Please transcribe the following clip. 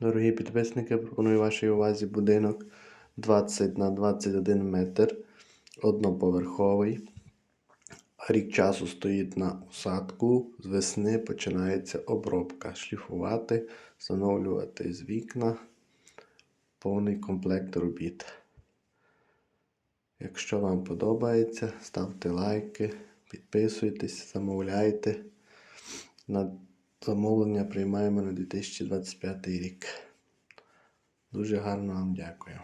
Дорогі підписники, пропоную вашій увазі будинок 20 на 21 метр, одноповерховий. Рік часу стоїть на усадку. З весни починається обробка. Шліфувати, встановлювати з вікна. Повний комплект робіт. Якщо вам подобається, ставте лайки, підписуйтесь, замовляйте. На замовлення приймаємо на 2025 рік. Дуже гарно вам дякую.